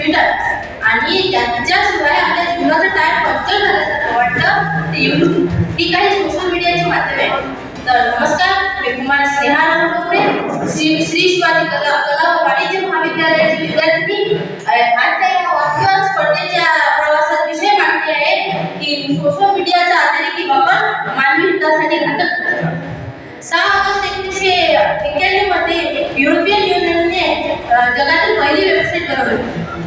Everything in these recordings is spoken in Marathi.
भेटत. आणि त्यांच्याशिवाय आपल्या जीवनाचा टाइम पंक्चर झाल्यासारखं वाटतं ते युट्यूब ही काही सोशल मीडियाची माध्यमे आहेत तर नमस्कार मी कुमार स्नेहा नागपूरे श्री श्री शिवाजी कला कला व वाणिज्य महाविद्यालयाची विद्यार्थी. आजच्या या वाक्य स्पर्धेच्या प्रवासात विषय मांडते आहे की सोशल मीडियाचा अतिरेकी वापर मानवी हितासाठी घातक. सहा ऑगस्ट एकोणीसशे एक्क्याण्णवमध्ये युरोपियन युनियनने जगातील पहिली वेबसाईट बनवली.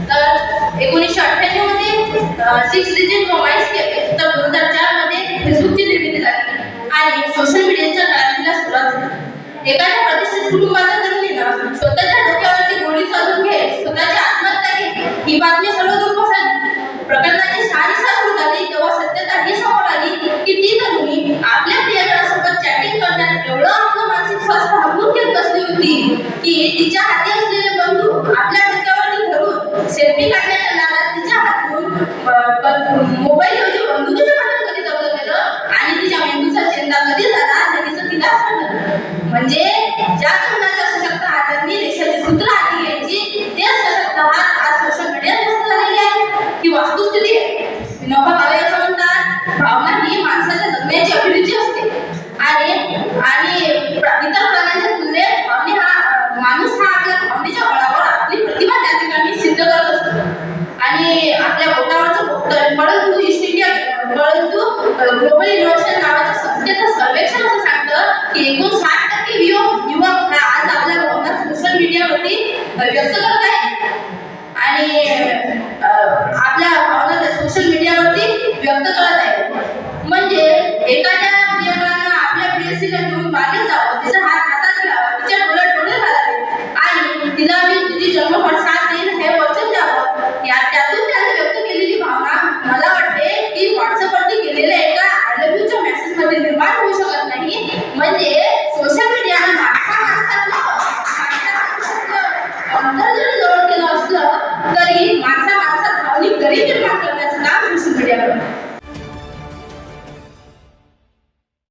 तर एकोणीसशे अठ्ठ्याण्णवमध्ये सिक्स डिजिट मोबाईल्स केले तर दोन हजार चारमध्ये फेसबुकची निर्मिती झाली. आणि सोशल मीडियाच्या क्रांतीला सुरुवात झाली. एखाद्या प्रतिष्ठित कुटुंबाच्या तरुणीनं स्वतःच्या डोक्यावरती गोळी चालून घे स्वतःची आत्महत्या केली ही बातमी सर्वदूर पसरली प्रकरणाची सारी सुरू झाली तेव्हा सत्यता ही समोर आली की ती तरुणी आपल्या प्रियकरासोबत चॅटिंग करण्यात एवढं आपलं मानसिक स्वास्थ्य हरवून घेत बसली होती की तिच्या धरून नादात तिच्या हातून मोबाईल म्हणजे कधी दबलं गेलं? आणि तिच्या मेंदूचा चेंदा कधी झाला? आणि तिचं तिला समजलं म्हणजे ज्या तरुणाच्या सशक्त हातांनी सूत्र हाती घ्यायची ते सशक्त हात आज सोशल मीडियात व्यस्त झालेले आहे ही वस्तुस्थिती आहे. विनोबा भावे असं म्हणतात भावना ही माणसाच्या जगण्याची अभिरुची असते. आणि ग्लोबल इनोव्हेशन नावाच्या संस्थेचं. सर्वेक्षण असं सांगतं की एकूण साठ टक्के युवक हा आज आपल्या भावना सोशल मीडियावरती व्यक्त करत आहे आणि आपल्या भावना सोशल मीडियावरती व्यक्त करत आहे म्हणजे एका तरी माणसा माणसात भावनिक दरी निर्माण करण्याचं नाव शिक्षण